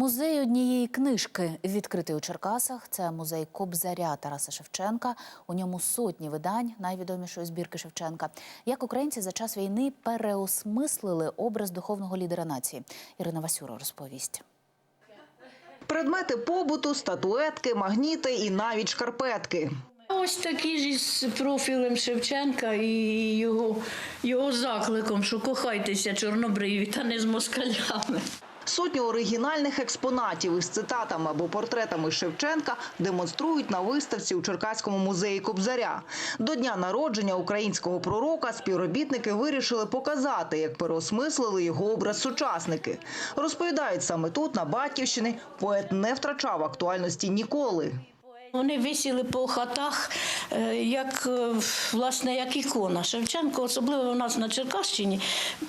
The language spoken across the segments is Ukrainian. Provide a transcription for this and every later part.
Музей однієї книжки відкритий у Черкасах. Це музей Кобзаря Тараса Шевченка. У ньому сотні видань найвідомішої збірки Шевченка. Як українці за час війни переосмислили образ духовного лідера нації. Ірина Васюра розповість. Предмети побуту, статуетки, магніти і навіть шкарпетки. Ось такі ж із профілем Шевченка і його, його закликом, що кохайтеся чорнобриві та не з москалями. Сотні оригінальних експонатів із цитатами або портретами Шевченка демонструють на виставці у Черкаському музеї Кобзаря. До дня народження українського пророка співробітники вирішили показати, як переосмислили його образ сучасники. Розповідають саме тут, на Батьківщині, поет не втрачав актуальності ніколи. Вони висіли по хатах, як е, власне як ікона. Шевченко, особливо у нас на Черкащині,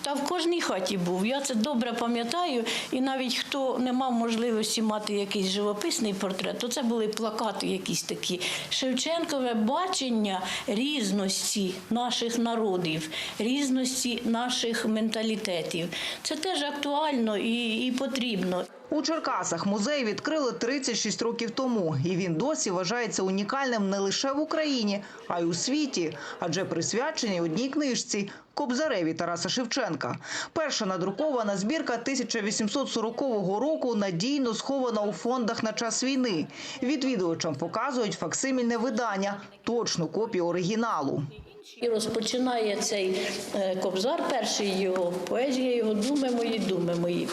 та в кожній хаті був. Я це добре пам'ятаю. І навіть хто не мав можливості мати якийсь живописний портрет, то це були плакати якісь такі. Шевченкове бачення різності наших народів, різності наших менталітетів. Це теж актуально і, і потрібно. У Черкасах музей відкрили 36 років тому, і він досі вважається унікальним не лише в Україні, а й у світі, адже присвячений одній книжці Кобзареві Тараса Шевченка. Перша надрукована збірка 1840 року надійно схована у фондах на час війни. Відвідувачам показують факсимільне видання, точну копію оригіналу. І розпочинає цей е, кобзар, перший його поезія, його думи мої, думи мої.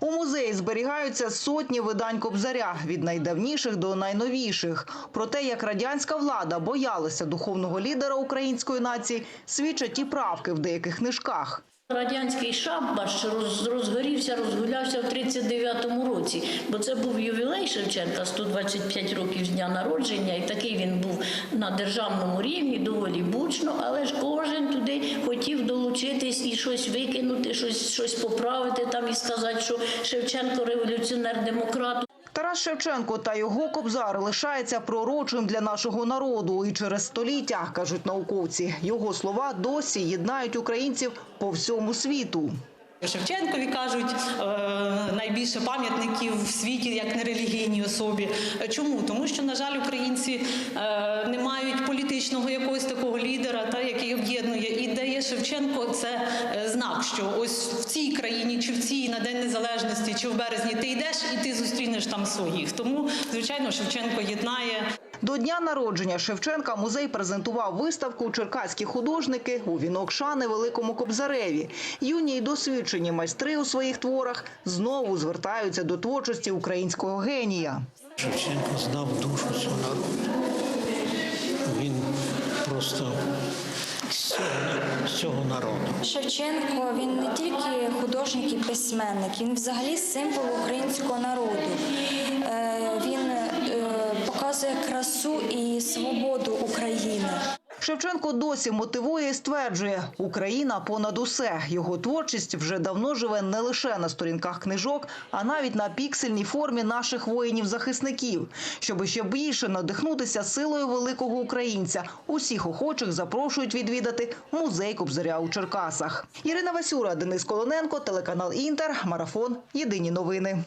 У музеї зберігаються сотні видань Кобзаря від найдавніших до найновіших. Про те, як радянська влада боялася духовного лідера української нації, свідчать і правки в деяких книжках. Радянський шабаш роз, розгорівся, розгулявся в 39-му році, бо це був ювілей Шевченка, 125 років з дня народження, і такий він був на державному рівні, доволі бучно, але ж кожен туди хотів долучитись і щось викинути, щось, щось поправити там і сказати, що Шевченко революціонер-демократ. Тарас Шевченко та його кобзар лишається пророчим для нашого народу і через століття, кажуть науковці. Його слова досі єднають українців по всьому світу. Шевченкові кажуть е, найбільше пам'ятників в світі як нерелігійній особі. Чому? Тому що, на жаль, українці е, не мають політичного якогось такого лідера, та який об'єднує. І де Шевченко, це е, знак, що ось в цій країні, чи в цій на День Незалежності, чи в березні ти йдеш і ти зустрінеш там своїх. Тому, звичайно, Шевченко єднає. До дня народження Шевченка музей презентував виставку «Черкаські художники» у вінок шани Великому Кобзареві. Юні й досвідчені майстри у своїх творах знову звертаються до творчості українського генія. Шевченко знав душу цього народу. Він просто цього народу. Шевченко він не тільки художник і письменник, він взагалі символ українського народу. Е, Він е, показує красу і свободу України. Шевченко досі мотивує і стверджує, Україна понад усе. Його творчість вже давно живе не лише на сторінках книжок, а навіть на піксельній формі наших воїнів-захисників. Щоби ще більше надихнутися силою великого українця, усіх охочих запрошують відвідати музей Кобзаря у Черкасах. Ірина Васюра, Денис Колоненко, телеканал Інтер, марафон. Єдині новини.